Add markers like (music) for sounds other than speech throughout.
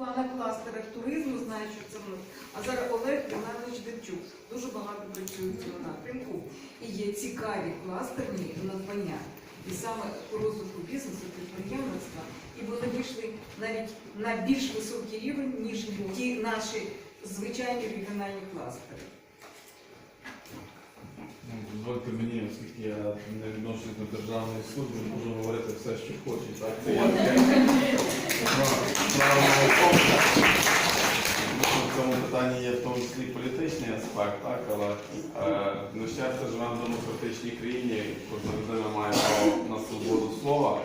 планах кластерах туризму, знаю, що це ми. А зараз Олег Геннадович Демчук дуже багато працює в цьому напрямку. І є цікаві кластерні надбання. І саме по розвитку бізнесу, підприємництва, і вони вийшли навіть на більш високий рівень, ніж ті наші звичайні регіональні кластери. Дозвольте мені, оскільки я не відношусь до державної служби, можу говорити все, що хочу. Так? (laughs) Це я. Ну, в цьому питанні є в тому числі політичний аспект, так? але е, на щастя живемо в демократичній країні, кожна людина має право на свободу слова.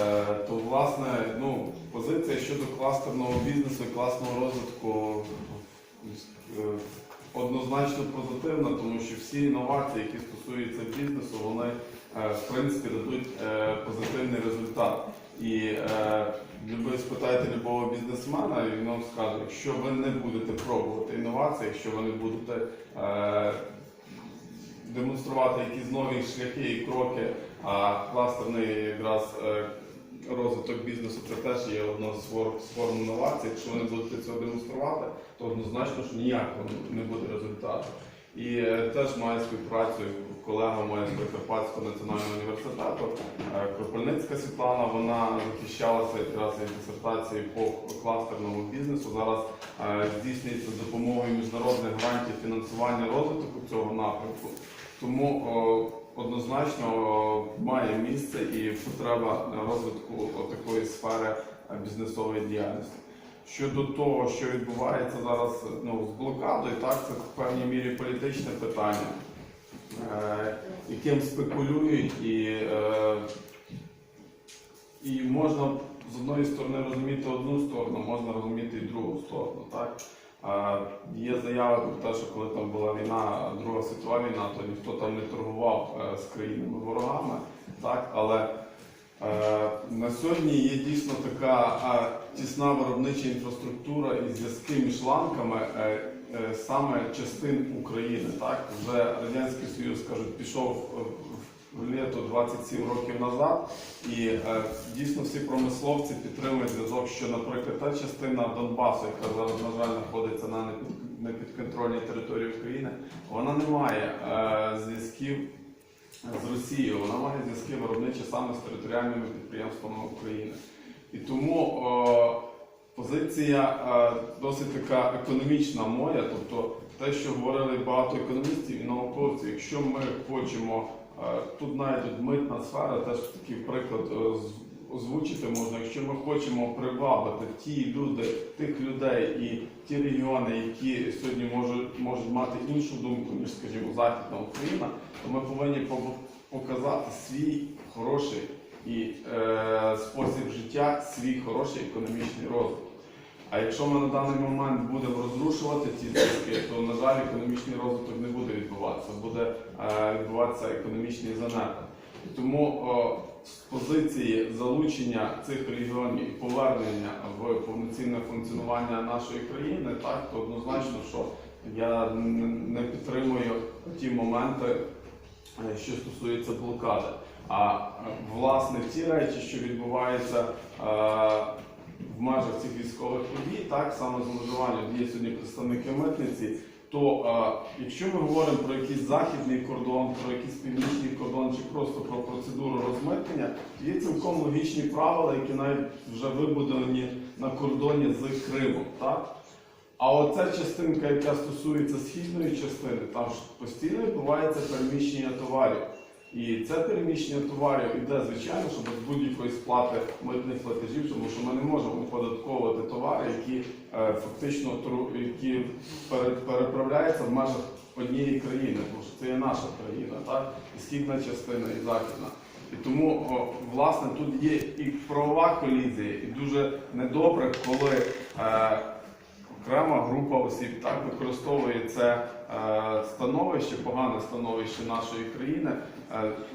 Е, то власне ну, позиція щодо кластерного бізнесу класного розвитку е, однозначно позитивна, тому що всі інновації, які стосуються бізнесу, вони е, в принципі дадуть е, позитивний результат. І е, люби спитайте любого бізнесмена, і він вам скаже, якщо ви не будете пробувати інновації, якщо ви не будете е, демонструвати якісь нові шляхи і кроки, а кластерний якраз е, розвиток бізнесу це теж є одна з форм, інновацій. Якщо ви не будете цього демонструвати, то однозначно що ніякого не буде результату. І е, теж має співпрацю колега моя з Прикарпатського національного університету. Е, Кропельницька Світлана, вона захищалася якраз із дисертації по кластерному бізнесу. Зараз е, здійснюється з допомогою міжнародних грантів фінансування розвитку цього напрямку. Тому однозначно має місце і потреба розвитку такої сфери е, бізнесової діяльності. Щодо того, що відбувається зараз ну, з блокадою, так це в певній мірі політичне питання, е, яким спекулюють і, е, і можна з одної сторони розуміти одну сторону, можна розуміти і другу сторону. Так? Є заяви про те, що коли там була війна, Друга світова війна, то ніхто там не торгував е, з країнами ворогами. Так? Але е, на сьогодні є дійсно така тісна виробнича інфраструктура і зв'язки між ланками е, саме частин України. Так? Вже Радянський Союз кажуть, пішов літо 27 років назад, і е, дійсно всі промисловці підтримують зв'язок, що, наприклад, та частина Донбасу, яка зараз, на жаль, знаходиться на непідконтрольній території України, вона не має е, зв'язків з Росією, вона має зв'язки виробничі саме з територіальними підприємствами України. І тому е, позиція е, досить така економічна моя, тобто те, що говорили багато економістів і науковців, якщо ми хочемо, тут навіть митна сфера, теж такий приклад е, озвучити можна, якщо ми хочемо привабити ті люди, тих людей і ті регіони, які сьогодні можуть, можуть мати іншу думку, ніж, скажімо, Західна Україна, то ми повинні показати свій хороший і е, спосіб життя, свій хороший економічний розвиток. А якщо ми на даний момент будемо розрушувати ці зв'язки, то на жаль, економічний розвиток не буде відбуватися, буде е, відбуватися економічний занепад. Тому з позиції залучення цих регіонів і повернення в повноцінне функціонування нашої країни, так то однозначно, що я не підтримую ті моменти, е, що стосуються блокади. А е, власне ті речі, що відбуваються в межах цих військових подій, так саме зловживання є сьогодні представники митниці. То е, якщо ми говоримо про якийсь західний кордон, про якийсь північний кордон чи просто про процедуру розмитнення, є цілком логічні правила, які навіть вже вибудовані на кордоні з Кримом. Так? А оця частинка, яка стосується східної частини, там ж постійно відбувається переміщення товарів. І це переміщення товарів іде, звичайно, що без будь-якої сплати митних платежів, тому що ми не можемо оподатковувати товари, які е, фактично які переправляються в межах однієї країни, тому що це є наша країна, так? І східна частина, і західна. І тому, о, власне, тут є і правова колізія, і дуже недобре, коли е, окрема група осіб так використовує це е, становище, погане становище нашої країни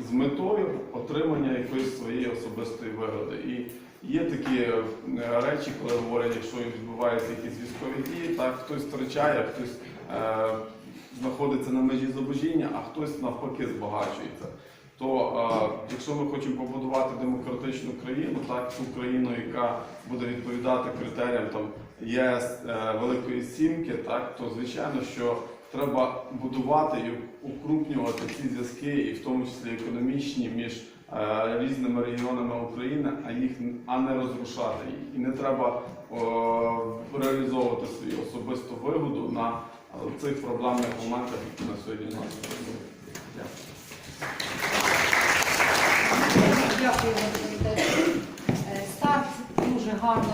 з метою отримання якоїсь своєї особистої вигоди. І є такі е, речі, коли говорять, якщо відбуваються якісь військові дії, так хтось втрачає, хтось е, знаходиться на межі зубожіння, а хтось навпаки збагачується. то е, якщо ми хочемо побудувати демократичну країну, так ту країну, яка буде відповідати критеріям там ЄС е, Великої Сімки, так то звичайно, що треба будувати і укрупнювати ці зв'язки, і в тому числі економічні між е, різними регіонами України, а їх а не розрушати їх. І не треба о, реалізовувати свою особисту вигоду на е, цих проблемних моментах, які на сьогодні нас. Дякую. Дякую. Е, Старт дуже гарно